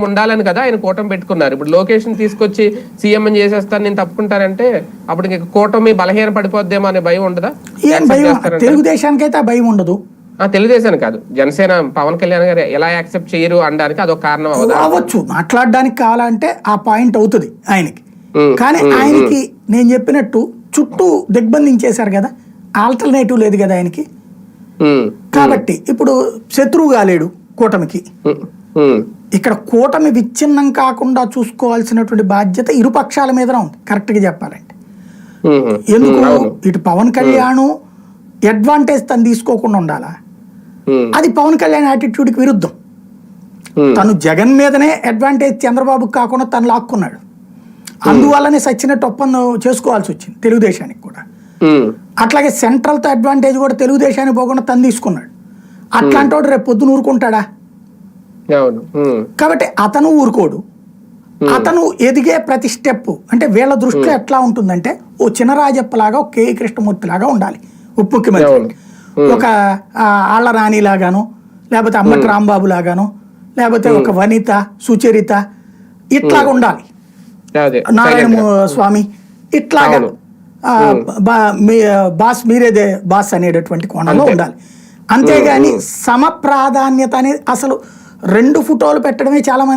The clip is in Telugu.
ఉండాలని కదా ఆయన కూటమి పెట్టుకున్నారు. ఇప్పుడు లోకేషన్ తీసుకొచ్చి సీఎం చేసేస్తాను నేను తప్పుకుంటానంటే అప్పుడు ఇంక కూటమి బలహీన పడిపోద్దేమో అనే భయం ఉండదా? ఏం భయం? తెలుగుదేశానికి అయితే భయం ఉండదు. ఆ, తెలుగుదేశం కాదు. జనసేన పవన్ కళ్యాణ్ గారు ఎలా యాక్సెప్ట్ చేయరు అనడానికి అదొక కారణం అవ్వచ్చు. మాట్లాడడానికి కావాలంటే ఆ పాయింట్ అవుతుంది ఆయనకి. కానీ ఆయనకి నేను చెప్పినట్టు చుట్టూ దిగ్బంధించేశారు కదా ఆల్టర్నేటివ్ లేదు కదా ఆయనకి. కాబట్టి ఇప్పుడు శత్రువు కాలేడు కూటమికి. ఇక్కడ కూటమి విచ్ఛిన్నం కాకుండా చూసుకోవాల్సినటువంటి బాధ్యత ఇరు పక్షాల మీదనే ఉంది. కరెక్ట్గా చెప్పాలంటే. ఎందుకు? ఇటు పవన్ కళ్యాణ్ అడ్వాంటేజ్ తను తీసుకోకుండా ఉండాలా? అది పవన్ కళ్యాణ్ యాటిట్యూడ్కి విరుద్ధం. తను జగన్ మీదనే అడ్వాంటేజ్ చంద్రబాబుకి కాకుండా తను లాక్కున్నాడు. అందువల్లనే సచ్చినట్టు ఒప్పందం చేసుకోవాల్సి వచ్చింది తెలుగుదేశానికి కూడా. అట్లాగే సెంట్రల్తో అడ్వాంటేజ్ కూడా తెలుగుదేశానికి పోకుండా తను తీసుకున్నాడు. అట్లాంటి వాడు రేపు పొద్దున ఊరుకుంటాడా? కాబట్టి అతను ఊరుకోడు. అతను ఎదిగే ప్రతి స్టెప్ అంటే వీళ్ళ దృష్టిలో ఎట్లా ఉంటుందంటే ఓ చినరాజప్పలాగా ఒక కే. కృష్ణమూర్తి లాగా ఉండాలి ఉప ముఖ్యమంత్రి. ఒక ఆ, ఆళ్ళ రాణి లాగాను లేకపోతే అమ్మటి రాంబాబు లాగాను లేకపోతే ఒక వనిత సుచరిత ఇట్లాగా ఉండాలి. నారాయణ స్వామి ఇట్లాగా బాస్ మీరేదే బాస్ అనేటటువంటి కోణంలో. ఉండాలి. అంతేగాని సమ ప్రాధాన్యత అనేది అసలు రెండు ఫోటోలు పెట్టడమే చాలా